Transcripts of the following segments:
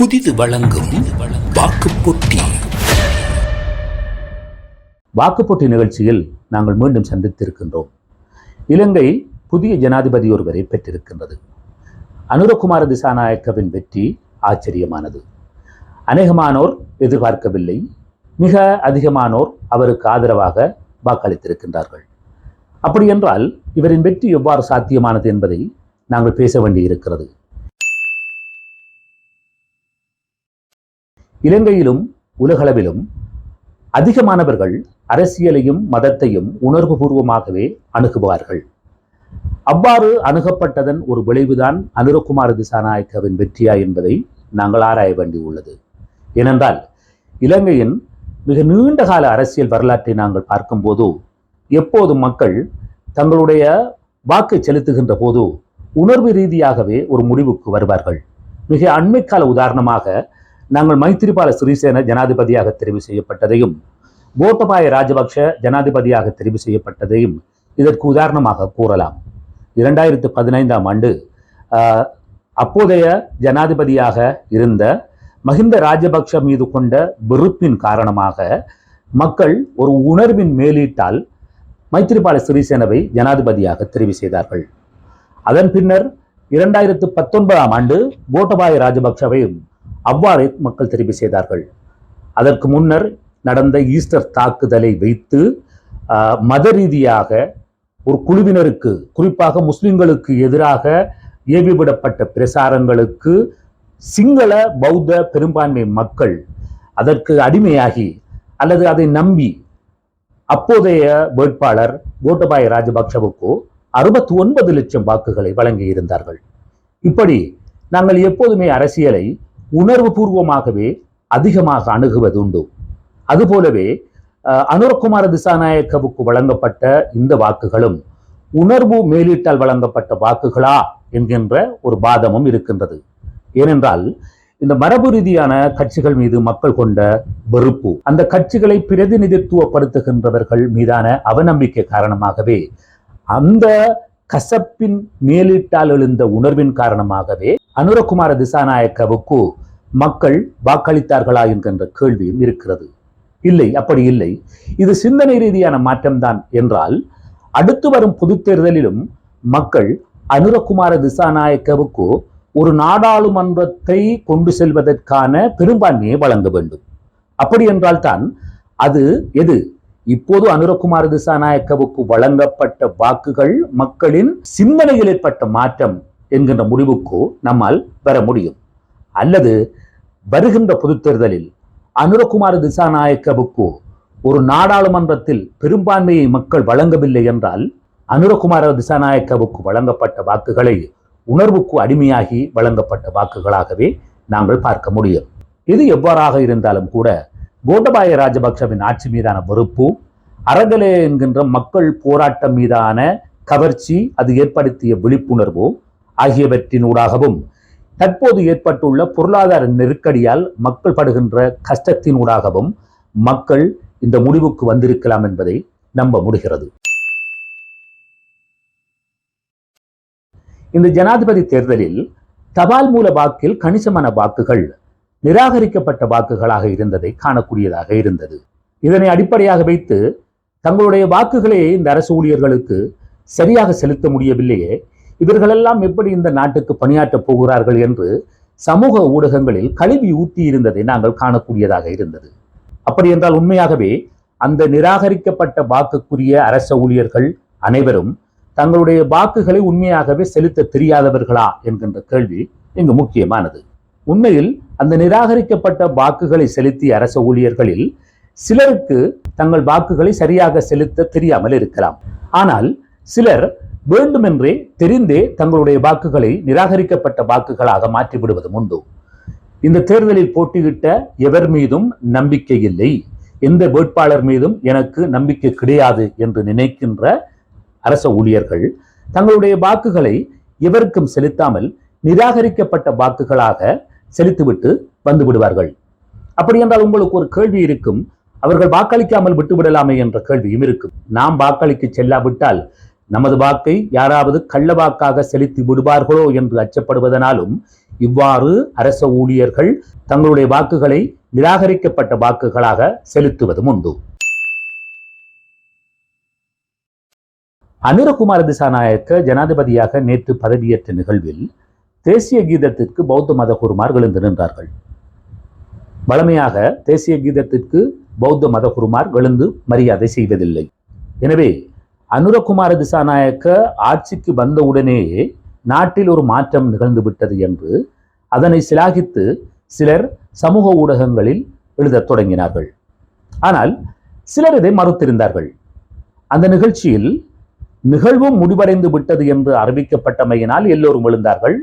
புதிது வழங்கும் வாக்கு போட்டி வாக்குப்போட்டி நிகழ்ச்சியில் நாங்கள் மீண்டும் சந்தித்திருக்கின்றோம். இலங்கை புதிய ஜனாதிபதி ஒருவரை பெற்றிருக்கின்றது. அனுரகுமார திசாநாயக்கவின் வெற்றி ஆச்சரியமானது. அநேகமானோர் எதிர்பார்க்கவில்லை. மிக அதிகமானோர் அவருக்கு ஆதரவாக வாக்களித்திருக்கின்றார்கள். அப்படியென்றால் இவரின் வெற்றி எவ்வாறு சாத்தியமானது என்பதை நாங்கள் பேச வேண்டியிருக்கிறது. இலங்கையிலும் உலகளவிலும் அதிகமானவர்கள் அரசியலையும் மதத்தையும் உணர்வுபூர்வமாகவே அணுகுவார்கள். அவ்வாறு அணுகப்பட்டதன் ஒரு விளைவுதான் அனுரகுமார திசாநாயக்கவின் வெற்றியா என்பதை நாங்கள் ஆராய வேண்டியுள்ளது. ஏனென்றால் இலங்கையின் மிக நீண்ட கால அரசியல் வரலாற்றை நாங்கள் பார்க்கும்போது எப்போது மக்கள் தங்களுடைய வாக்கை செலுத்துகின்ற போது உணர்வு ரீதியாகவே ஒரு முடிவுக்கு வருவார்கள். மிக அண்மைக்கால உதாரணமாக நாங்கள் மைத்திரிபால சிறிசேன ஜனாதிபதியாக தெரிவு செய்யப்பட்டதையும் கோட்டபாய ராஜபக்ஷ ஜனாதிபதியாக தெரிவு செய்யப்பட்டதையும் இதற்கு உதாரணமாக கூறலாம். இரண்டாயிரத்து பதினைந்தாம் ஆண்டு ஆஹ், அப்போதைய ஜனாதிபதியாக இருந்த மஹிந்த ராஜபக்ஷ மீது கொண்ட வெறுப்பின் காரணமாக மக்கள் ஒரு உணர்வின் மேலீட்டால் மைத்திரிபால சிறிசேனவை ஜனாதிபதியாக தெரிவு செய்தார்கள். அதன் பின்னர் இரண்டாயிரத்து பத்தொன்பதாம் ஆண்டு கோட்டபாய ராஜபக்ஷவையும் அவ்வாறே மக்கள் தெரிவு செய்தார்கள். அதற்கு முன்னர் நடந்த ஈஸ்டர் தாக்குதலை வைத்து மத ரீதியாக ஒரு குழுவினருக்கு குறிப்பாக முஸ்லிம்களுக்கு எதிராக ஏவிவிடப்பட்ட பிரசாரங்களுக்கு சிங்கள பௌத்த பெரும்பான்மை மக்கள் அதற்கு அடிமையாகி அல்லது அதை நம்பி அப்போதைய வேட்பாளர் கோட்டபாய ராஜபக்சவுக்கோ அறுபத்தி ஒன்பது லட்சம் வாக்குகளை வழங்கியிருந்தார்கள். இப்படி நாங்கள் எப்போதுமே அரசியலை உணர்வு பூர்வமாகவே அதிகமாக அணுகுவது உண்டு அதுபோலவே அனுரகுமார திசாநாயக்கவுக்கு வழங்கப்பட்ட இந்த வாக்குகளும் உணர்வு மேலீட்டால் வழங்கப்பட்ட வாக்குகளா என்கின்ற ஒரு வாதமும் இருக்கின்றது. ஏனென்றால் இந்த மரபு ரீதியான கட்சிகள் மீது மக்கள் கொண்ட வெறுப்பு அந்த கட்சிகளை பிரதிநிதித்துவப்படுத்துகின்றவர்கள் மீதான அவநம்பிக்கை காரணமாகவே அந்த கசப்பின் மேலீட்டால் எழுந்த உணர்வின் காரணமாகவே அனுரகுமார திசாநாயக்கவுக்கு மக்கள் வாக்களித்தார்களா என்கின்ற கேள்வியும் இருக்கிறது. இல்லை அப்படி இல்லை. இது சிந்தனை ரீதியான மாற்றம்தான் என்றால் அடுத்து வரும் பொதுத் தேர்தலிலும் மக்கள் அனுரகுமார திசாநாயக்கவுக்கு ஒரு நாடாளுமன்றத்தை கொண்டு செல்வதற்கான பெரும்பான்மையை வழங்க வேண்டும். அப்படி என்றால் தான் அது எது? இப்போது அனுரகுமார திசாநாயக்கவுக்கு வழங்கப்பட்ட வாக்குகள் மக்களின் சிந்தனையில் ஏற்பட்ட மாற்றம் என்கின்ற முடிவுக்கு நம்மால் பெற முடியும். அல்லது வருகின்ற பொது தேர்தலில் அனுரகுமார திசாநாயக்கவுக்கு ஒரு நாடாளுமன்றத்தில் பெரும்பான்மையை மக்கள் வழங்கவில்லை என்றால் அனுரகுமார திசாநாயக்கவுக்கு வழங்கப்பட்ட வாக்குகளை உணர்வுக்கு அடிமையாகி வழங்கப்பட்ட வாக்குகளாகவே நாங்கள் பார்க்க முடியும். இது எவ்வாறாக இருந்தாலும் கூட கோட்டபாய ராஜபக்சவின் ஆட்சி மீதான வெறுப்பு அறகலே என்கின்ற மக்கள் போராட்டம் மீதான கவர்ச்சி அது ஏற்படுத்திய விழிப்புணர்வு ஆகியவற்றினூடாகவும் தற்போது ஏற்பட்டுள்ள பொருளாதார நெருக்கடியால் மக்கள் படுகின்ற கஷ்டத்தினூடாகவும் மக்கள் இந்த முடிவுக்கு வந்திருக்கலாம் என்பதை நம்ப முடிகிறது. இந்த ஜனாதிபதி தேர்தலில் தபால் மூல வாக்கில் கணிசமான வாக்குகள் நிராகரிக்கப்பட்ட வாக்குகளாக இருந்ததை காணக்கூடியதாக இருந்தது. இதனை அடிப்படையாக வைத்து தங்களுடைய வாக்குகளை இந்த அரசு ஊழியர்களுக்கு சரியாக செலுத்த முடியவில்லையே இவர்களெல்லாம் எப்படி இந்த நாட்டுக்கு பணியாற்றப் போகிறார்கள் என்று சமூக ஊடகங்களில் கழுவி ஊற்றி இருந்ததை நாங்கள் காணக்கூடியதாக இருந்தது. அப்படி என்றால் உண்மையாகவே அந்த நிராகரிக்கப்பட்ட வாக்குக்குரிய அரச ஊழியர்கள் அனைவரும் தங்களுடைய வாக்குகளை உண்மையாகவே செலுத்த தெரியாதவர்களா என்கின்ற கேள்வி இங்கு முக்கியமானது. உண்மையில் அந்த நிராகரிக்கப்பட்ட வாக்குகளை செலுத்திய அரச ஊழியர்களில் சிலருக்கு தங்கள் வாக்குகளை சரியாக செலுத்த தெரியாமல் இருக்கலாம். ஆனால் சிலர் வேண்டுமென்றே தெரிந்தே தங்களுடைய வாக்குகளை நிராகரிக்கப்பட்ட வாக்குகளாக மாற்றிவிடுவதும் உண்டு. இந்த தேர்தலில் போட்டியிட்ட எவர் மீதும் நம்பிக்கை இல்லை. எந்த வேட்பாளர் மீதும் எனக்கு நம்பிக்கை கிடையாது என்று நினைக்கின்ற அரச ஊழியர்கள் தங்களுடைய வாக்குகளை எவருக்கும் செலுத்தாமல் நிராகரிக்கப்பட்ட வாக்குகளாக செலுத்திவிட்டு வந்து விடுவார்கள். அப்படி என்றால் உங்களுக்கு ஒரு கேள்வி இருக்கும். அவர்கள் வாக்களிக்காமல் விட்டு விடலாமே என்ற கேள்வியும் இருக்கும். நாம் வாக்களிக்க செல்லாவிட்டால் நமது வாக்கை யாராவது கள்ள வாக்காக செலுத்தி விடுவார்களோ என்று அச்சப்படுவதனாலும் இவ்வாறு அரச ஊழியர்கள் தங்களுடைய வாக்குகளை நிராகரிக்கப்பட்ட வாக்குகளாக செலுத்துவதும் உண்டு. அனுரகுமார திசாநாயக்க ஜனாதிபதியாக நேற்று பதவியேற்ற நிகழ்வில் தேசிய கீதத்திற்கு பௌத்த மத குருமார் எழுந்து நின்றார்கள். வழமையாக தேசிய கீதத்திற்கு பௌத்த மத குருமார் எழுந்து மரியாதை செய்வதில்லை. எனவே அனுரகுமார திசாநாயக்க ஆட்சிக்கு வந்தவுடனேயே நாட்டில் ஒரு மாற்றம் நிகழ்ந்து விட்டது என்று அதனை சிலாகித்து சிலர் சமூக ஊடகங்களில் எழுதத் தொடங்கினார்கள். ஆனால் சிலர் இதை மறுத்திருந்தார்கள். அந்த நிகழ்ச்சியில் நிகழ்வும் முடிவடைந்து விட்டது என்று அறிவிக்கப்பட்டமையினால் எல்லோரும் எழுந்தார்கள்.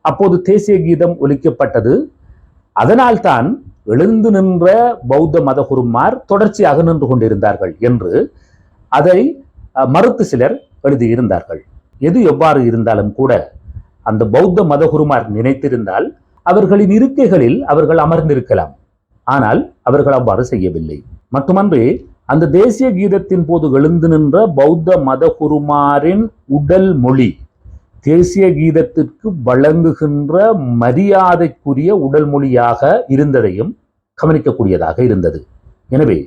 அப்போது தேசிய கீதம் ஒலிக்கப்பட்டது. அதனால்தான் எழுந்து நின்ற பௌத்த மதகுருமார் தொடர்ச்சியாக நின்று கொண்டிருந்தார்கள் என்று அதை மறுத்து சிலர் எழுதியிருந்தார்கள். எது எவ்வாறு இருந்தாலும் கூட அந்த பௌத்த மதகுருமார் நினைத்திருந்தால் அவர்களின் இருக்கைகளில் அவர்கள் அமர்ந்திருக்கலாம். ஆனால் அவர்கள் அவ்வாறு செய்யவில்லை. மட்டுமன்றி அந்த தேசிய கீதத்தின் போது எழுந்து நின்ற பௌத்த மதகுருமாரின் உடல் மொழி தேசிய கீதத்திற்கு வழங்குகின்ற மரியாதைக்குரிய உடல் மொழியாக இருந்ததையும் கவனிக்கக்கூடியதாக இருந்தது. எனவே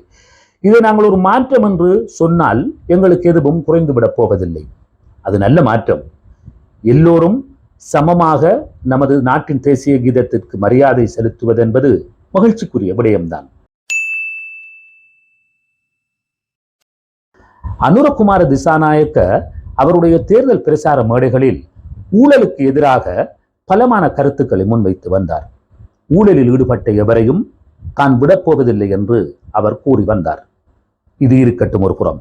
இதை நாங்கள் ஒரு மாற்றம் என்று சொன்னால் எங்களுக்கு எதுவும் குறைந்துவிடப் போவதில்லை. அது நல்ல மாற்றம். எல்லோரும் சமமாக நமது நாட்டின் தேசிய கீதத்திற்கு மரியாதை செலுத்துவது என்பது மகிழ்ச்சிக்குரிய விடயம்தான். அனுரகுமார திசாநாயக்க அவருடைய தேர்தல் பிரசார மேடைகளில் ஊழலுக்கு எதிராக பலமான கருத்துக்களை முன்வைத்து வந்தார். ஊழலில் ஈடுபட்ட எவரையும் தான் விடப்போவதில்லை என்று அவர் கூறி வந்தார். இது இருக்கட்டும் ஒரு புறம்.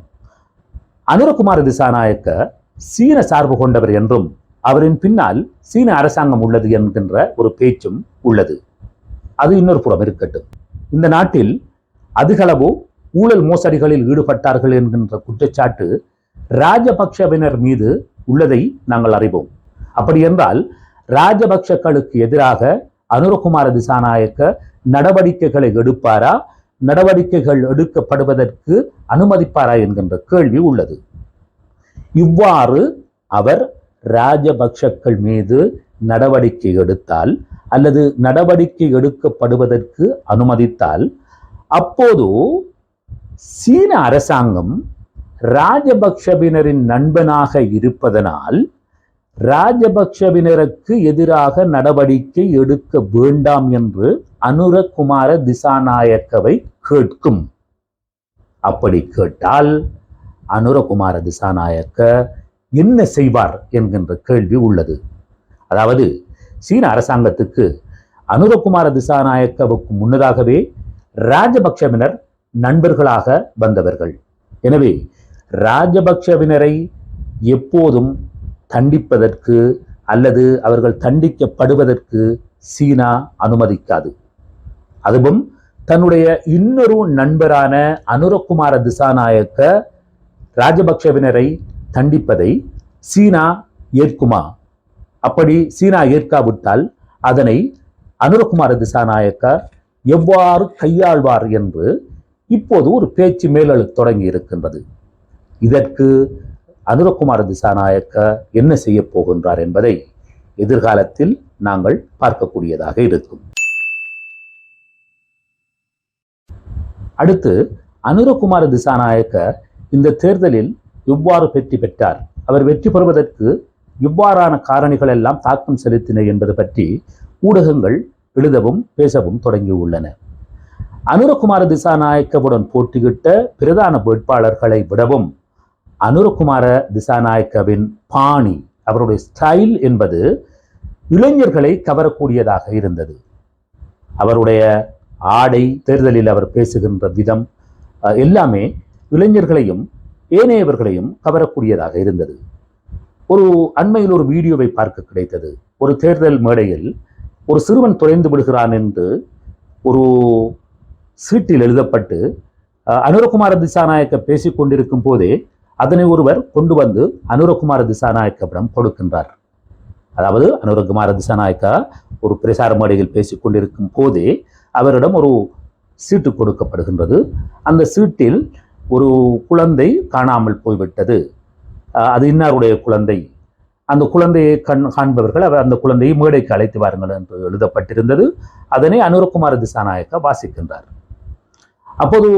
அனுரகுமார திசாநாயக்க சீன சார்பு கொண்டவர் என்றும் அவரின் பின்னால் சீன அரசாங்கம் உள்ளது என்கின்ற ஒரு பேச்சும் உள்ளது. அது இன்னொரு புறம் இருக்கட்டும். இந்த நாட்டில் அதிகளவு ஊழல் மோசடிகளில் ஈடுபட்டார்கள் என்கின்ற குற்றச்சாட்டு ராஜபக்ஷவினர் மீது உள்ளதை நாங்கள் அறிவோம். அப்படி என்றால் ராஜபக்ஷக்களுக்கு எதிராக அனுரகுமார திசாநாயக்க நடவடிக்கைகளை எடுப்பாரா? நடவடிக்கைகள் எடுக்கப்படுவதற்கு அனுமதிப்பாரா என்கின்ற கேள்வி உள்ளது. இவ்வாறு அவர் ராஜபக்ஷக்கள் மீது நடவடிக்கை எடுத்தால் அல்லது நடவடிக்கை எடுக்கப்படுவதற்கு அனுமதித்தால் அப்போது சீன அரசாங்கம் ராஜபக்ஷவினரின் நண்பனாக இருப்பதனால் ராஜபக்ஷவினருக்கு எதிராக நடவடிக்கை எடுக்க வேண்டாம் என்று அனுரகுமார திசாநாயக்கவை கேட்கும். அப்படி கேட்டால் அனுரகுமார திசாநாயக்க என்ன செய்வார் என்கின்ற கேள்வி உள்ளது. அதாவது சீன அரசாங்கத்துக்கு அனுரகுமார திசாநாயக்கவுக்கு முன்னதாகவே ராஜபக்ஷவினர் நண்பர்களாக வந்தவர்கள். எனவே ராஜபக்ஷவினரை எப்போதும் தண்டிப்பதற்கு அல்லது அவர்கள் தண்டிக்கப்படுவதற்கு சீனா அனுமதிக்காது. அதுவும் தன்னுடைய இன்னொரு நண்பரான அனுரகுமார திசாநாயக்க ராஜபக்ஷவினரை தண்டிப்பதை சீனா ஏற்குமா? அப்படி சீனா ஏற்காவிட்டால் அதனை அனுரகுமார திசாநாயக்க எவ்வாறு கையாள்வார் என்று இப்போது ஒரு பேச்சு மேலெழத் தொடங்கி இருக்கின்றது இதற்கு அனுரகுமார திசாநாயக்க என்ன செய்ய போகின்றார் என்பதை எதிர்காலத்தில் நாங்கள் பார்க்கக்கூடியதாக இருக்கும். அடுத்து அனுரகுமார திசாநாயக்க இந்த தேர்தலில் எவ்வாறு வெற்றி பெற்றார்? அவர் வெற்றி பெறுவதற்கு இவ்வாறான காரணிகள் எல்லாம் தாக்கம் செலுத்தின என்பது பற்றி ஊடகங்கள் எழுதவும் பேசவும் தொடங்கியுள்ளன. அனுரகுமார திசாநாயக்கவுடன் போட்டியிட்ட பிரதான வேட்பாளர்களை விடவும் அனுரகுமார திசாநாயக்கவின் பாணி அவருடைய ஸ்டைல் என்பது இளைஞர்களை கவரக்கூடியதாக இருந்தது. அவருடைய ஆடை தேர்தலில் அவர் பேசுகின்ற விதம் எல்லாமே இளைஞர்களையும் ஏனையவர்களையும் கவரக்கூடியதாக இருந்தது. ஒரு அண்மையில் ஒரு வீடியோவை பார்க்க கிடைத்தது. ஒரு தேர்தல் மேடையில் ஒரு சிறுவன் தொலைந்து விடுகிறான் என்று ஒரு சீட்டில் எழுதப்பட்டு அனுரகுமார திசாநாயக்க பேசிக்கொண்டிருக்கும் போதே அதனை ஒருவர் கொண்டு வந்து அனுரகுமார திசாநாயக்கவிடம் கொடுக்கின்றார். அதாவது அனுரகுமார திசாநாயக்கா ஒரு பிரசார மேடையில் பேசிக் கொண்டிருக்கும் போதே அவரிடம் ஒரு சீட்டு கொடுக்கப்படுகின்றது. அந்த சீட்டில் ஒரு குழந்தை காணாமல் போய்விட்டது. அது இன்னாருடைய குழந்தை? அந்த குழந்தையை கண் காண்பவர்கள் அவர் அந்த குழந்தையை மேடைக்கு அழைத்து வாருங்கள் என்று எழுதப்பட்டிருந்தது. அதனை அனுரகுமார திசாநாயக்கா வாசிக்கின்றார். அப்போது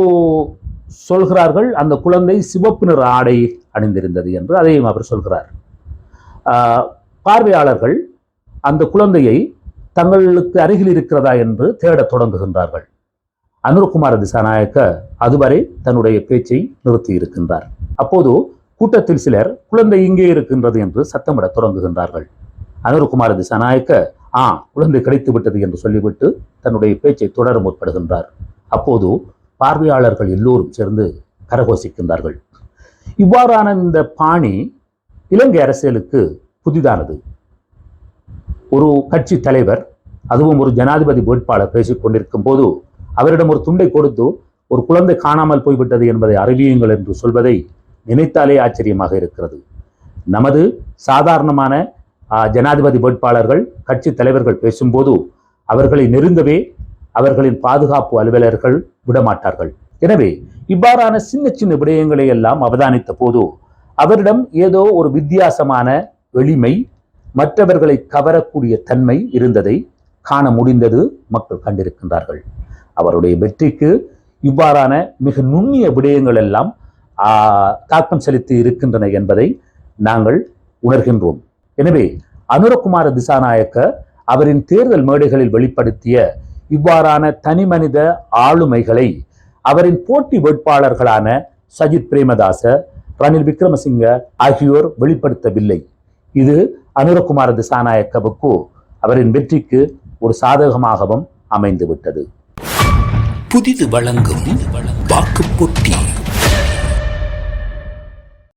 சொல்கிறார்கள் அந்த குழந்தை சிவப்பு நிற ஆடை அணிந்திருந்தது என்று அதையும் அவர் சொல்கிறார். ஆஹ், பார்வையாளர்கள் அந்த குழந்தையை தங்களுக்கு அருகில் இருக்கிறதா என்று தேடத் தொடங்குகின்றார்கள். அனுரகுமார திசாநாயக்க அதுவரை தன்னுடைய பேச்சை நிறுத்தி இருக்கின்றார். அப்போது கூட்டத்தில் சிலர் குழந்தை இங்கே இருக்கின்றது என்று சத்தமிடத் தொடங்குகின்றார்கள். அனுரகுமார திசாநாயக்க ஆ குழந்தை கிடைத்து விட்டது என்று சொல்லிவிட்டு தன்னுடைய பேச்சை தொடர முற்படுகின்றார். அப்போது பார்வையாளர்கள் எல்லோரும் சேர்ந்து கரகோசிக்கின்றார்கள். இவ்வாறான இந்த பாணி இலங்கை அரசியலுக்கு புதிதானது. ஒரு கட்சி தலைவர் அதுவும் ஒரு ஜனாதிபதி வேட்பாளர் பேசிக் கொண்டிருக்கும் போது அவரிடம் ஒரு துண்டை கொடுத்து ஒரு குழந்தை காணாமல் போய்விட்டது என்பதை அறிவியுங்கள் என்று சொல்வதை நினைத்தாலே ஆச்சரியமாக இருக்கிறது. நமது சாதாரணமான ஜனாதிபதி வேட்பாளர்கள் கட்சி தலைவர்கள் பேசும்போது அவர்களை நெருங்கவே அவர்களின் பாதுகாப்பு அலுவலர்கள் விடமாட்டார்கள். எனவே இவ்வாறான சின்ன சின்ன விடயங்களை எல்லாம் அவதானித்த போது அவரிடம் ஏதோ ஒரு வித்தியாசமான எளிமை மற்றவர்களை கவரக்கூடிய தன்மை இருந்ததை காண முடிந்தது மக்கள் கண்டிருக்கின்றார்கள். அவருடைய வெற்றிக்கு இவ்வாறான மிக நுண்ணிய விடயங்கள் எல்லாம் தாக்கம் செலுத்தி இருக்கின்றன என்பதை நாங்கள் உணர்கின்றோம். எனவே அனுரகுமார திசாநாயக்க அவரின் தேர்தல் மேடைகளில் வெளிப்படுத்திய இவ்வாறான தனிமனித ஆளுமைகளை அவரின் போட்டி வேட்பாளர்களான சஜித் பிரேமதாச ரணில் விக்ரமசிங்க ஆகியோர் வெளிப்படுத்தவில்லை. இது அனுரகுமார திசாநாயக்கவுக்கு அவரின் வெற்றிக்கு ஒரு சாதகமாகவும் அமைந்துவிட்டது. புதிது வழங்கும் வாக்கு போட்டி.